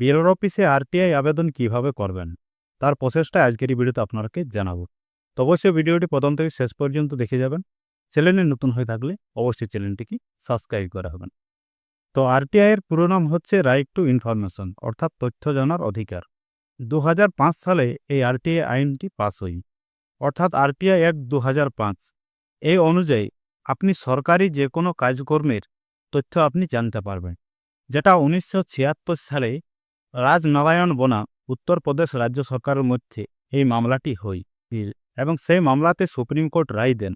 বিএলওর অফিসে আরটিআই আবেদন কীভাবে করবেন? তার প্রসেসটা আজকের ভিডিওতে আপনাকে জানাব। তো অবশ্যই ভিডিওটি প্রথম থেকে শেষ পর্যন্ত দেখে যাবেন। চ্যানেলে নতুন হয়ে থাকলে অবশ্যই চ্যানেলটিকে সাবস্ক্রাইব করা হবেন তো আরটিআই এর পুরো নাম হচ্ছে রাইট টু ইনফরমেশন অর্থাৎ তথ্য জানার অধিকার। দু হাজার পাঁচ সালে এই আরটিআই আইনটি পাস হয় অর্থাৎ আরটিআই অ্যাক্ট দু হাজার পাঁচ। এই অনুযায়ী আপনি সরকারি যে কোনো কাজকর্মের তথ্য আপনি জানতে পারবেন। যেটা উনিশশো ছিয়াত্তর সালে রাজনারায়ণ বনা উত্তরপ্রদেশ রাজ্য সরকারের মধ্যে এই মামলাটি হয়। এবং সেই মামলাতে সুপ্রিম কোর্ট রায় দেন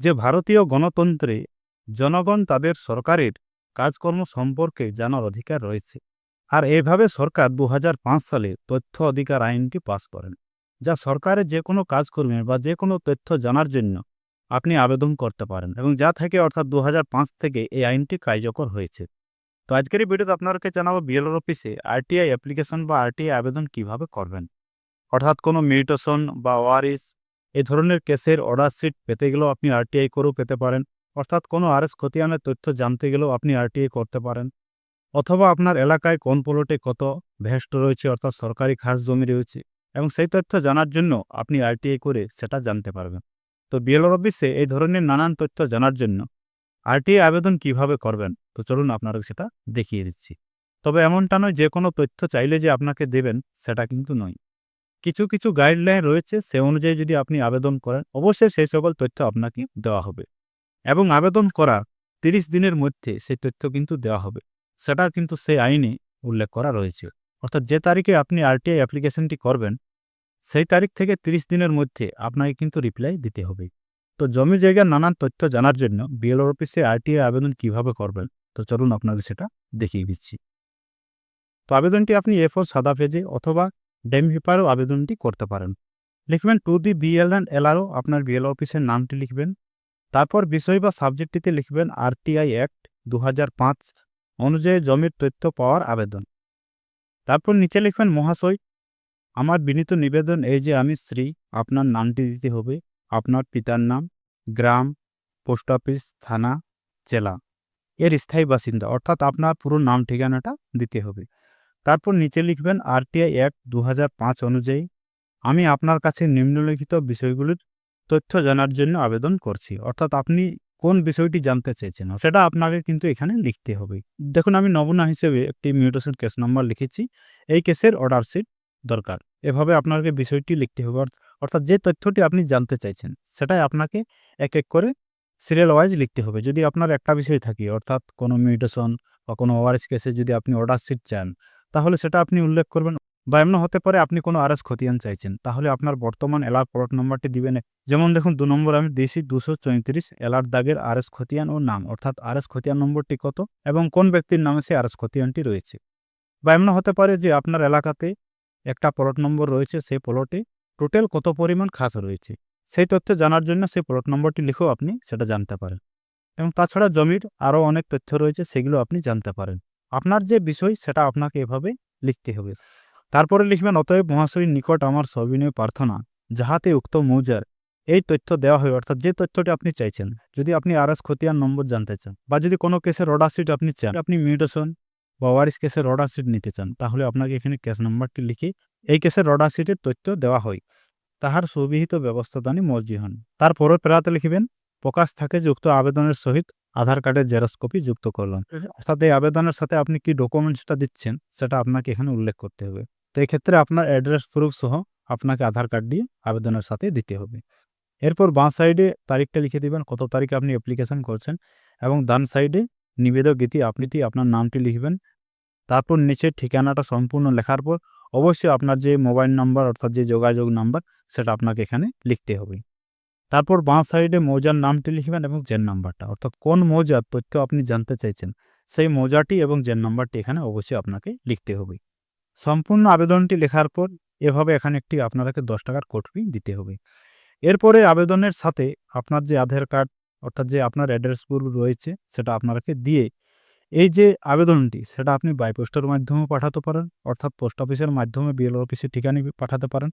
যে ভারতীয় গণতন্ত্রে জনগণ তাদের সরকারের কাজকর্ম সম্পর্কে জানার অধিকার রয়েছে। আর এভাবে সরকার দু হাজার পাঁচ সালে তথ্য অধিকার আইনটি পাস করেন, যা সরকারের যে কোনো কাজকর্মের বা যে কোনো তথ্য জানার জন্য আপনি আবেদন করতে পারেন এবং যা থেকে অর্থাৎ দু হাজার পাঁচ থেকে এই আইনটি কার্যকর হয়েছে। তো আজকের এই ভিডিওতে আপনাদেরকে জানাব বিএলওর অফিসে আরটিআই অ্যাপ্লিকেশন বা আরটিআই আবেদন কীভাবে করবেন। অর্থাৎ কোনো মিউটেশন বা ওয়ারিস এই ধরনের কেসের অর্ডার শিট পেতে গেলেও আপনি আরটিআই করেও পেতে পারেন। অর্থাৎ কোনো আরএস খতিয়ানের তথ্য জানতে গেলেও আপনি আরটিআই করতে পারেন। অথবা আপনার এলাকায় কোন প্লটে কত ভেস্ট রয়েছে, অর্থাৎ সরকারি খাস জমি রয়েছে এবং সেই তথ্য জানার জন্য আপনি আরটিআই করে সেটা জানতে পারবেন। তো বিএলওর অফিসে এই ধরনের নানান তথ্য জানার জন্য আরটিআই আবেদন কীভাবে করবেন? তো চলুন আপনারা সেটা দেখিয়ে দিচ্ছি। তবে এমনটা নয়, যে কোনো তথ্য চাইলে যে আপনাকে দেবেন, সেটা কিন্তু নয়। কিছু কিছু গাইডলাইন রয়েছে, সে অনুযায়ী যদি আপনি আবেদন করেন, অবশ্যই সেই সকল তথ্য আপনাকে দেওয়া হবে। এবং আবেদন করার তিরিশ দিনের মধ্যে সেই তথ্য কিন্তু দেওয়া হবে। সেটা কিন্তু সেই আইনে উল্লেখ করা রয়েছে। অর্থাৎ যে তারিখে আপনি আরটিআই অ্যাপ্লিকেশনটি করবেন, সেই তারিখ থেকে ৩০ দিনের মধ্যে আপনাকে কিন্তু রিপ্লাই দিতে হবে। তো জমি জায়গার নানান তথ্য জানার জন্য বিএলওর অফিসে আরটিআই আবেদন কীভাবে করবেন? তো চলুন আপনাকে সেটা দেখিয়ে দিচ্ছি। তো আবেদনটি আপনি এ ফোর সাদা পেজে অথবা ডেম পেপারও আবেদনটি করতে পারেন। লিখবেন to the BL and LRO আপনার বিএলও অফিসের নামটি লিখবেন। তারপর বিষয় বা সাবজেক্টটিতে লিখবেন আরটিআই অ্যাক্ট দু হাজার পাঁচ অনুযায়ী জমির তথ্য পাওয়ার আবেদন। তারপর নিচে লিখবেন মহাশয়, আমার বিনীত নিবেদন এই যে আমি শ্রী, আপনার নামটি দিতে হবে। আপনার পিতার নাম, গ্রাম, পোস্ট অফিস, থানা, জেলা। এর স্থায়ী বাসিন্দা, অর্থাৎ আপনার পুরো নাম, ঠিকানাটা দিতে হবে। তারপর নিচে লিখবেন আরটিআই অ্যাক্ট দু হাজার পাঁচ অনুযায়ী, আমি আপনার কাছে নিম্নলিখিত বিষয়গুলির তথ্য জানার জন্য আবেদন করছি। অর্থাৎ আপনি কোন বিষয়টি জানতে চেয়েছেন, সেটা আপনাকে কিন্তু এখানে লিখতে হবে। দেখুন, আমি নমুনা হিসেবে একটি মিউটেশন কেস নাম্বার লিখেছি। এই কেসের অর্ডার শিট দরকার। এভাবে আপনাকে বিষয়টি লিখতে হবে। অর্থাৎ যে তথ্যটি আপনি জানতে চাইছেন, সেটাই আপনাকে এক এক করে সিরিয়াল ওয়াইজ লিখতে হবে। যদি আপনার একটা বিষয় থাকে, অর্থাৎ কোনো মিউটেশন বা কোনো ওয়ারিস কেসে যদি আপনি অর্ডার শিট চান, তাহলে সেটা আপনি উল্লেখ করবেন। বা এমন হতে পারে আপনি কোনো আরএস খতিয়ান চাইছেন, তাহলে আপনার বর্তমান এলার প্লট নম্বরটি দিবেন। যেমন দেখুন, দু নম্বর আমি দিয়েছি দুশো চৌত্রিশ এলার দাগের আরএস খতিয়ান ও নাম। অর্থাৎ আরএস খতিয়ান নম্বরটি কত এবং কোন ব্যক্তির নামে সেই আরএস খতিয়ানটি রয়েছে। বা এমন হতে পারে যে আপনার এলাকাতে একটা প্লট নম্বর রয়েছে, সেই প্লটে টোটাল কত পরিমাণ খাস রয়েছে? সেই তথ্য জানার জন্য সেই প্লট নম্বরটি লিখেও আপনি সেটা জানতে পারেন। এবং তাছাড়া জমির আরও অনেক তথ্য রয়েছে, সেগুলো আপনি জানতে পারেন। আপনার যে বিষয়, সেটা আপনাকে এভাবে লিখতে হবে। তারপরে লিখবেন, অতএব মহাশয়ীর নিকট আমার সবিনয় প্রার্থনা, যাহাতে উক্ত মৌজার এই তথ্য দেওয়া হয়। অর্থাৎ যে তথ্যটি আপনি চাইছেন, যদি আপনি আরএস খতিয়ান নম্বর জানতে চান, বা যদি কোনো কেসের অর্ডার শিট আপনি চান, আপনি মিউটেশন বা ওয়ারিস কেসের অর্ডার শিট নিতে চান, তাহলে আপনাকে এখানে কেস নাম্বারটি লিখে এই কেসের অর্ডার শিটের তথ্য দেওয়া হয়। তাহার সুবিহিত ব্যবস্থাদানী মর্জি হন। তারপরে পেরাতে লিখবেন, প্রকাশ থাকে যুক্ত আবেদনের সহিত আধার কার্ডের জেরক্স কপি যুক্ত করলেন অর্থাৎ এই আবেদনের সাথে আপনি কি ডকুমেন্টসটা দিচ্ছেন, সেটা আপনাকে এখানে উল্লেখ করতে হবে। তো এক্ষেত্রে আপনার অ্যাড্রেস প্রুফ সহ আপনাকে আধার কার্ড দিয়ে আবেদনের সাথে দিতে হবে। এরপর বাঁ সাইডে তারিখটা লিখে দিবেন, কত তারিখে আপনি অ্যাপ্লিকেশন করছেন এবং ডান সাইডে নিবেদক গীতি আপনি আপনার নামটি লিখবেন। তারপর নিচের ঠিকানাটা সম্পূর্ণ লেখার পর অবশ্যই আপনার যে মোবাইল নাম্বার অর্থাৎ যে যোগাযোগ নাম্বার, সেটা আপনাকে এখানে লিখতে হবে। তারপর বাঁ সাইডে মৌজার নামটি লিখবেন এবং জেন নাম্বারটা। অর্থাৎ কোন মৌজার তথ্য আপনি জানতে চাইছেন, সেই মৌজাটি এবং জেন নাম্বারটি এখানে অবশ্যই আপনাকে লিখতে হবে। সম্পূর্ণ আবেদনটি লেখার পর এভাবে এখানে একটি আপনাকে দশ টাকার ফি দিতে হবে। এরপরে আবেদনের সাথে আপনার যে আধার কার্ড অর্থাৎ যে আপনার অ্যাড্রেস প্রুফ রয়েছে, সেটা আপনাকে দিয়ে এই যে আবেদনটি, সেটা আপনি বাই পোস্টের মাধ্যমেও পাঠাতে পারেন, অর্থাৎ পোস্ট অফিসের মাধ্যমে বিএলওর অফিসে ঠিকানা পাঠাতে পারেন,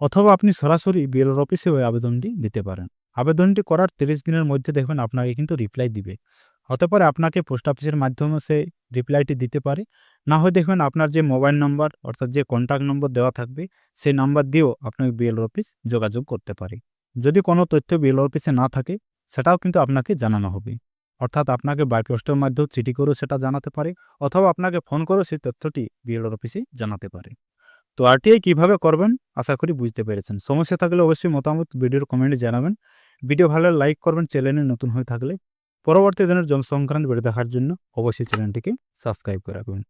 অথবা আপনি সরাসরি বিএলওর অফিসে ওই আবেদনটি দিতে পারেন। আবেদনটি করার তিরিশ দিনের মধ্যে দেখবেন আপনাকে কিন্তু রিপ্লাই দিবে। হতে পারে আপনাকে পোস্ট অফিসের মাধ্যমে সে রিপ্লাইটি দিতে পারে। না হয় দেখবেন আপনার যে মোবাইল নম্বর অর্থাৎ যে কন্ট্যাক্ট নম্বর দেওয়া থাকবে, সেই নাম্বার দিয়েও আপনাকে বিএল অফিস যোগাযোগ করতে পারে। যদি কোনো তথ্য বিএল অফিসে না থাকে সেটাও কিন্তু আপনাকে জানানো হবে। অর্থাৎ আপনাকে বাই পোস্টের মাধ্যমে চিঠি করেও সেটা জানাতে পারে, অথবা আপনাকে ফোন করেও সেই তথ্যটি বিএলওর অফিসে জানাতে পারে। তো আরটিআই কীভাবে করবেন, আশা করি বুঝতে পেরেছেন। সমস্যা থাকলে অবশ্যই মতামত ভিডিওর কমেন্টে জানাবেন। ভিডিও ভালো লাইক করবেন, চ্যানেলে নতুন হয়ে থাকলে পরবর্তী দিনের জনসংক্রান্ত ভিডিও দেখার জন্য অবশ্যই চ্যানেলটিকে সাবস্ক্রাইব করে রাখবেন।